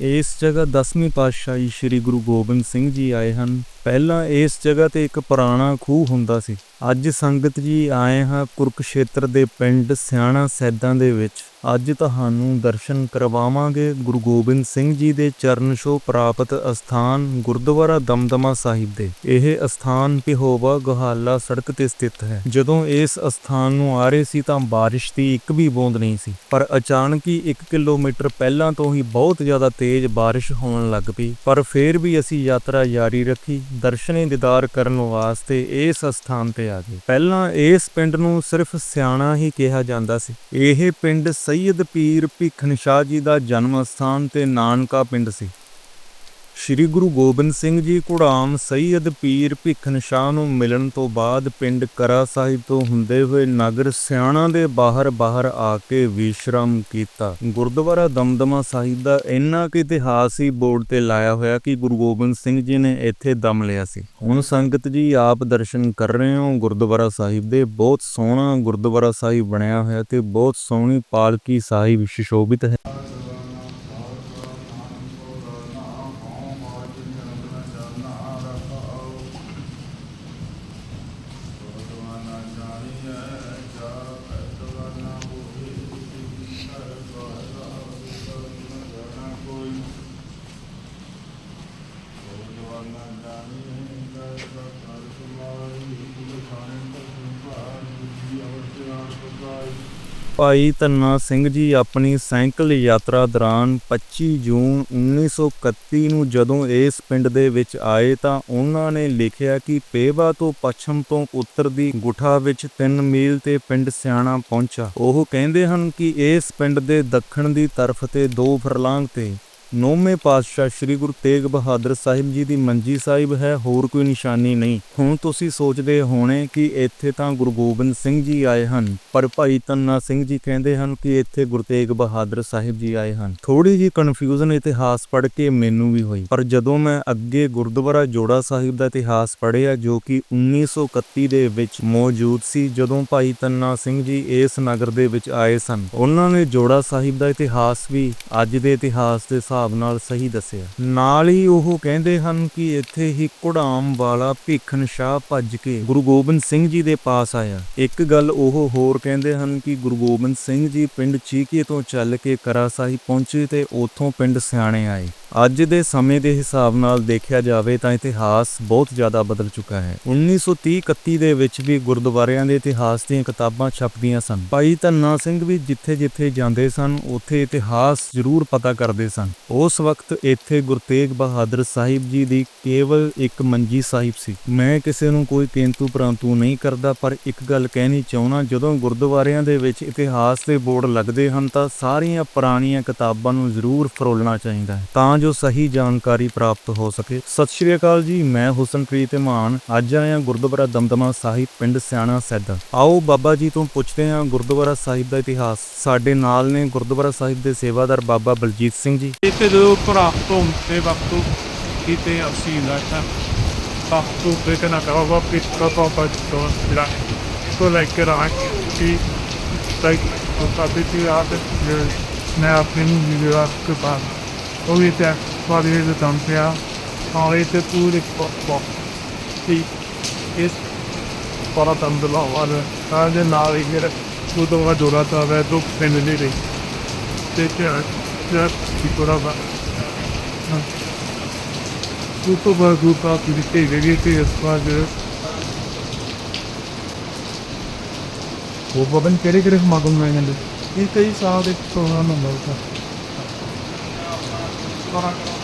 ਇਸ ਜਗ੍ਹਾ 10ਵੀਂ ਪਾਤਸ਼ਾਹੀ ਸ੍ਰੀ ਗੁਰੂ ਗੋਬਿੰਦ ਸਿੰਘ ਜੀ ਆਏ ਹਨ। ਪਹਿਲਾਂ ਇਸ ਜਗ੍ਹਾ ਤੇ ਇੱਕ ਪੁਰਾਣਾ ਖੂਹ ਹੁੰਦਾ ਸੀ। ਅੱਜ ਸੰਗਤ ਜੀ ਆਏ ਹਾਂ ਕੁਰਕਸ਼ੇਤਰ ਦੇ ਪਿੰਡ ਸਿਆਣਾ ਸੈਦਾਂ ਦੇ ਵਿੱਚ। ਅੱਜ ਤੁਹਾਨੂੰ ਦਰਸ਼ਨ ਕਰਵਾਵਾਂਗੇ ਗੁਰੂ ਗੋਬਿੰਦ ਸਿੰਘ ਜੀ ਦੇ ਚਰਨ ਛੋਹ ਪ੍ਰਾਪਤ ਅਸਥਾਨ ਗੁਰਦੁਆਰਾ ਦਮਦਮਾ ਸਾਹਿਬ ਦੇ। ਇਹ ਅਸਥਾਨ ਪਿਹੋਵਾ ਗੋਹਾਲਾ ਸੜਕ ਤੇ ਸਥਿਤ ਹੈ। ਜਦੋਂ ਇਸ ਅਸਥਾਨ ਨੂੰ ਆ ਰਹੇ ਸੀ ਤਾਂ ਬਾਰਿਸ਼ ਦੀ ਇੱਕ ਵੀ ਬੂੰਦ ਨਹੀਂ ਸੀ। ਪਰ ਅਚਾਨਕ ਹੀ 1 ਕਿਲੋਮੀਟਰ ਪਹਿਲਾਂ ਤੋਂ ਹੀ ਬਹੁਤ ਜ਼ਿਆਦਾ ਤੇਜ਼ ਬਾਰਿਸ਼ ਹੋਣ ਲੱਗ ਪਈ। ਪਰ ਫਿਰ ਵੀ ਅਸੀਂ ਯਾਤਰਾ ਜਾਰੀ ਰੱਖੀ। ਦਰਸ਼ਨੀ ਦੀਦਾਰ ਕਰਨ ਵਾਸਤੇ ਇਸ ਅਸਥਾਨ ਤੇ ਆ ਗਏ। ਪਹਿਲਾਂ ਇਸ ਪਿੰਡ ਨੂੰ ਸਿਰਫ ਸਿਆਣਾ ਹੀ ਕਿਹਾ ਜਾਂਦਾ ਸੀ। ਇਹ ਪਿੰਡ ਸੈਯਦ ਪੀਰ ਭਿੱਖਣ ਸ਼ਾਹ ਜੀ ਦਾ ਜਨਮ ਸਥਾਨ ਤੇ ਨਾਨਕਾ ਪਿੰਡ ਸੀ। ਸ਼੍ਰੀ ਗੁਰੂ ਗੋਬਿੰਦ ਸਿੰਘ ਜੀ ਕੁੜਾਮ ਸੈਯਦ ਪੀਰ ਭਿੱਖਣ ਸ਼ਾਹ ਨੂੰ ਮਿਲਣ ਤੋਂ ਬਾਅਦ ਪਿੰਡ ਕਰਾ ਸਾਹਿਬ ਤੋਂ ਹੁੰਦੇ ਹੋਏ ਨਗਰ ਸਿਆਣਾ ਦੇ ਬਾਹਰ ਬਾਹਰ ਆ ਕੇ ਵਿਸ਼ਰਮ ਕੀਤਾ। ਗੁਰਦੁਆਰਾ ਦਮਦਮਾ ਸਾਹਿਬ ਦਾ ਇੰਨਾ ਕੁ ਇਤਿਹਾਸ ਹੀ ਬੋਰਡ ਤੇ ਲਾਇਆ ਹੋਇਆ ਕਿ ਗੁਰੂ ਗੋਬਿੰਦ ਸਿੰਘ ਜੀ ਨੇ ਇੱਥੇ ਦਮ ਲਿਆ ਸੀ। ਹੁਣ ਸੰਗਤ ਜੀ ਆਪ ਦਰਸ਼ਨ ਕਰ ਰਹੇ ਹੋ। ਗੁਰਦੁਆਰਾ ਸਾਹਿਬ ਦੇ ਬਹੁਤ ਸੋਹਣਾ ਗੁਰਦੁਆਰਾ ਸਾਹਿਬ ਬਣਿਆ ਹੋਇਆ ਤੇ ਬਹੁਤ ਸੋਹਣੀ ਪਾਲਕੀ ਸਾਹਿਬ ਸੁਸ਼ੋਭਿਤ ਹੈ। ਭਾਈ ਧੰਨਾ ਸਿੰਘ ਜੀ ਆਪਣੀ ਸਾਈਕਲ ਯਾਤਰਾ ਦੌਰਾਨ 25 ਜੂਨ 1931 ਨੂੰ ਜਦੋਂ ਇਸ ਪਿੰਡ ਦੇ ਵਿੱਚ ਆਏ ਤਾਂ ਉਹਨਾਂ ਨੇ ਲਿਖਿਆ ਕਿ ਪੇਵਾ ਤੋਂ ਪੱਛਮ ਤੋਂ ਉੱਤਰ ਦੀ ਗੁਠਾ ਵਿੱਚ 3 ਮੀਲ ਤੇ ਪਿੰਡ ਸਿਆਣਾ ਪਹੁੰਚਾ। ਉਹ ਕਹਿੰਦੇ ਹਨ ਕਿ ਇਸ ਪਿੰਡ ਦੇ ਦੱਖਣ ਦੀ ਤਰਫ ਤੇ ਦੋ ਫਰਲਾਂਗ ਤੇ ਨੌਵੇਂ ਪਾਤਸ਼ਾਹ ਸ੍ਰੀ ਗੁਰੂ ਤੇਗ ਬਹਾਦਰ ਸਾਹਿਬ ਜੀ ਦੀ ਮੰਜੀ ਸਾਹਿਬ ਹੈ, ਹੋਰ ਕੋਈ ਨਿਸ਼ਾਨੀ ਨਹੀਂ। ਹੁਣ ਤੁਸੀਂ ਸੋਚਦੇ ਹੋਣੇ ਕਿ ਇੱਥੇ ਤਾਂ ਗੁਰੂ ਗੋਬਿੰਦ ਸਿੰਘ ਜੀ ਆਏ ਹਨ, ਪਰ ਭਾਈ ਤੰਨਾ ਸਿੰਘ ਜੀ ਕਹਿੰਦੇ ਹਨ ਕਿ ਇੱਥੇ ਗੁਰੂ ਤੇਗ ਬਹਾਦਰ ਸਾਹਿਬ ਜੀ ਆਏ ਹਨ। ਥੋੜੀ ਜੀ ਕਨਫਿਊਜ਼ਨ ਇਤਿਹਾਸ ਪੜ੍ਹ ਕੇ ਮੈਨੂੰ ਵੀ ਹੋਈ। ਪਰ ਜਦੋਂ ਮੈਂ ਅੱਗੇ ਗੁਰਦੁਆਰਾ ਜੋੜਾ ਸਾਹਿਬ ਦਾ ਇਤਿਹਾਸ ਪੜ੍ਹਿਆ, ਜੋ ਕਿ 1931 ਦੇ ਵਿੱਚ ਮੌਜੂਦ ਸੀ, ਜਦੋਂ ਭਾਈ ਤੰਨਾ ਸਿੰਘ ਜੀ ਇਸ ਨਗਰ ਦੇ ਵਿੱਚ ਆਏ ਸਨ। ਉਹਨਾਂ ਨੇ ਜੋੜਾ ਸਾਹਿਬ ਦਾ ਇਤਿਹਾਸ ਵੀ ਅੱਜ ਦੇ ਇਤਿਹਾਸ ਦੇ ਹਿਸਾਬ ਨਾਲ ਸਹੀ ਦੱਸਿਆ। ਨਾਲ ਹੀ ਉਹ ਕਹਿੰਦੇ ਹਨ ਕਿ ਇੱਥੇ ਹੀ ਕੁੜਾਮ ਵਾਲਾ ਭੀਖਨ ਸ਼ਾਹ ਭੱਜ ਕੇ ਗੁਰੂ ਗੋਬਿੰਦ ਸਿੰਘ ਜੀ ਦੇ ਪਾਸ ਆਇਆ। ਇੱਕ ਗੱਲ ਉਹ ਹੋਰ ਕਹਿੰਦੇ ਹਨ ਕਿ ਗੁਰੂ ਗੋਬਿੰਦ ਸਿੰਘ ਜੀ ਪਿੰਡ ਚੀਕੇ ਤੋਂ ਚੱਲ ਕੇ ਕਰਾ ਸਾਹਿਬ ਪਹੁੰਚੇ ਤੇ ਉੱਥੋਂ ਪਿੰਡ ਸਿਆਣੇ ਆਏ। ਅੱਜ ਦੇ ਸਮੇਂ ਦੇ ਹਿਸਾਬ ਨਾਲ ਦੇਖਿਆ ਜਾਵੇ ਤਾਂ ਇਤਿਹਾਸ ਬਹੁਤ ਜ਼ਿਆਦਾ ਬਦਲ ਚੁੱਕਾ ਹੈ। 1930-31 ਦੇ ਵਿੱਚ ਵੀ ਗੁਰਦੁਆਰਿਆਂ ਦੇ ਇਤਿਹਾਸ ਦੀਆਂ ਕਿਤਾਬਾਂ ਛਪਦੀਆਂ ਸਨ। ਭਾਈ ਧੰਨਾ ਸਿੰਘ ਵੀ ਜਿੱਥੇ-ਜਿੱਥੇ ਜਾਂਦੇ ਸਨ, ਉੱਥੇ ਇਤਿਹਾਸ ਜ਼ਰੂਰ ਪਤਾ ਕਰਦੇ ਸਨ। ਉਸ ਵਕਤ ਇੱਥੇ ਗੁਰਤੇਗ ਬਹਾਦਰ ਸਾਹਿਬ ਜੀ ਦੀ ਕੇਵਲ ਇੱਕ ਮੰਜੀ ਸਾਹਿਬ ਸੀ। ਮੈਂ ਕਿਸੇ ਨੂੰ ਕੋਈ ਕਿੰਤੂ ਪਰੰਤੂ ਨਹੀਂ ਕਰਦਾ, ਪਰ ਇੱਕ ਗੱਲ ਕਹਿਣੀ ਚਾਹੁੰਦਾ, ਜਦੋਂ ਗੁਰਦੁਆਰਿਆਂ ਦੇ ਵਿੱਚ ਇਤਿਹਾਸ ਦੇ ਬੋਰਡ ਲੱਗਦੇ ਹਨ ਤਾਂ ਸਾਰੀਆਂ ਪੁਰਾਣੀਆਂ ਕਿਤਾਬਾਂ ਨੂੰ ਜ਼ਰੂਰ ਫਰੋਲਣਾ ਚਾਹੀਦਾ ਹੈ। ਤਾਂ ਜੋ ਸਹੀ ਜਾਣਕਾਰੀ ਪ੍ਰਾਪਤ ਹੋ ਸਕੇ। ਸਤਿ ਸ਼੍ਰੀ ਅਕਾਲ ਜੀ, ਮੈਂ ਹੁਸਨਪ੍ਰੀਤ ਇਮਾਨ ਅੱਜ ਆਇਆ ਗੁਰਦੁਆਰਾ ਦਮਦਮਾ ਸਾਹਿਬ, ਪਿੰਡ ਸਿਆਣਾ ਸੈਦਾ। ਆਓ ਬਾਬਾ ਜੀ ਤੋਂ ਪੁੱਛਦੇ ਹਾਂ ਗੁਰਦੁਆਰਾ ਸਾਹਿਬ ਦਾ ਇਤਿਹਾਸ। ਸਾਡੇ ਨਾਲ ਨੇ ਗੁਰਦੁਆਰਾ ਸਾਹਿਬ ਦੇ ਸੇਵਾਦਾਰ ਬਾਬਾ Baljit Singh ji. Este de prato de baktu ite asila ta baktu pe kana ka wa pit ka pa pa to la so like que ra ki like to pa pe ti a te ne a pin ni la que pa o ite pa de de tam pe a a ite pure po po ti is para tam de la wa ta de na ri ਮੇਰੇ ਉਦੋਂ ਵਾ ਜੋੜਾ ਤਾਂ ਵੈ ਤੋਂ ਪਿੰਡ ਨਹੀਂ ਰਹੀ ਤੇ ਤੇ ਤੇ ਪੀਪਰਾ ਵਾ tutto va aggruppato di te, vedete le squadre ਉਹ ਬਬਨ ਕਿਹੜੇ ਕਿਹੜੇ ਸਮਾਗਮ ਹੋਏ ਨੇ ਇਹ ਕਈ ਸਾਲ ਦੇ ਪ੍ਰੋਗਰਾਮ ਹੁੰਦਾ ਉਹਦਾ തുറക്കും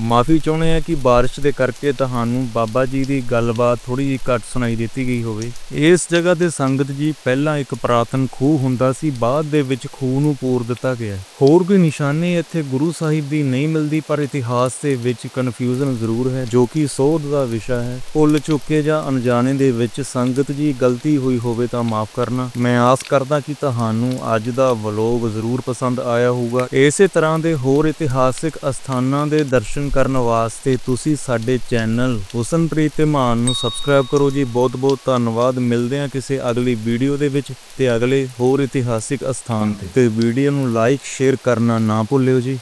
ਮਾਫੀ ਚਾਹੁੰਦੇ ਆ ਕਿ ਬਾਰਿਸ਼ ਦੇ ਕਰਕੇ ਤੁਹਾਨੂੰ ਬਾਬਾ ਜੀ ਦੀ ਗੱਲਬਾਤ ਥੋੜੀ ਜਿਹੀ ਘੱਟ ਸੁਣਾਈ ਦਿੱਤੀ ਗਈ ਹੋਵੇ। ਇਸ ਜਗ੍ਹਾ ਤੇ ਸੰਗਤ ਜੀ ਪਹਿਲਾਂ ਇੱਕ ਪ੍ਰਾਤਨ ਖੂਹ ਹੁੰਦਾ ਸੀ, ਬਾਅਦ ਦੇ ਵਿੱਚ ਖੂਹ ਨੂੰ ਪੂਰ ਦਿੱਤਾ ਗਿਆ। ਹੋਰ ਕੋਈ ਨਿਸ਼ਾਨੀ ਇੱਥੇ ਗੁਰੂ ਸਾਹਿਬ ਦੀ ਨਹੀਂ ਮਿਲਦੀ, ਪਰ ਇਤਿਹਾਸ ਦੇ ਵਿੱਚ ਕਨਫਿਊਜ਼ਨ ਜ਼ਰੂਰ ਹੈ, ਜੋ ਕਿ ਸੋਧ ਦਾ ਵਿਸ਼ਾ ਹੈ। ਭੁੱਲ ਚੁੱਕੇ ਜਾਂ ਅਣਜਾਣੇ ਦੇ ਵਿੱਚ ਸੰਗਤ ਜੀ ਗਲਤੀ ਹੋਈ ਹੋਵੇ ਤਾਂ ਮਾਫ ਕਰਨਾ। ਮੈਂ ਆਸ ਕਰਦਾ ਕਿ ਤੁਹਾਨੂੰ ਅੱਜ ਦਾ ਵਲੋਗ ਜ਼ਰੂਰ ਪਸੰਦ ਆਇਆ ਹੋਊਗਾ। ਇਸੇ ਤਰ੍ਹਾਂ ਦੇ ਹੋਰ ਇਤਿਹਾਸਿਕ ਅਸਥਾਨਾਂ ਦੇ ਦਰਸ਼ਨ ਦਰਸ਼ਨ ਕਰਨ ਵਾਸਤੇ ਤੁਸੀਂ ਸਾਡੇ ਚੈਨਲ ਹੁਸਨਪ੍ਰੀਤ ਤੇ ਮਾਨ ਨੂੰ ਸਬਸਕ੍ਰਾਈਬ ਕਰੋ ਜੀ। ਬਹੁਤ ਬਹੁਤ ਧੰਨਵਾਦ। ਮਿਲਦੇ ਹਾਂ ਕਿਸੇ ਅਗਲੀ ਵੀਡੀਓ ਦੇ ਵਿੱਚ ਤੇ ਅਗਲੇ ਹੋਰ ਇਤਿਹਾਸਿਕ ਅਸਥਾਨ ਤੇ। ਤੇ ਵੀਡੀਓ ਨੂੰ ਲਾਈਕ, ਸ਼ੇਅਰ ਕਰਨਾ ਨਾ ਭੁੱਲਿਓ ਜੀ।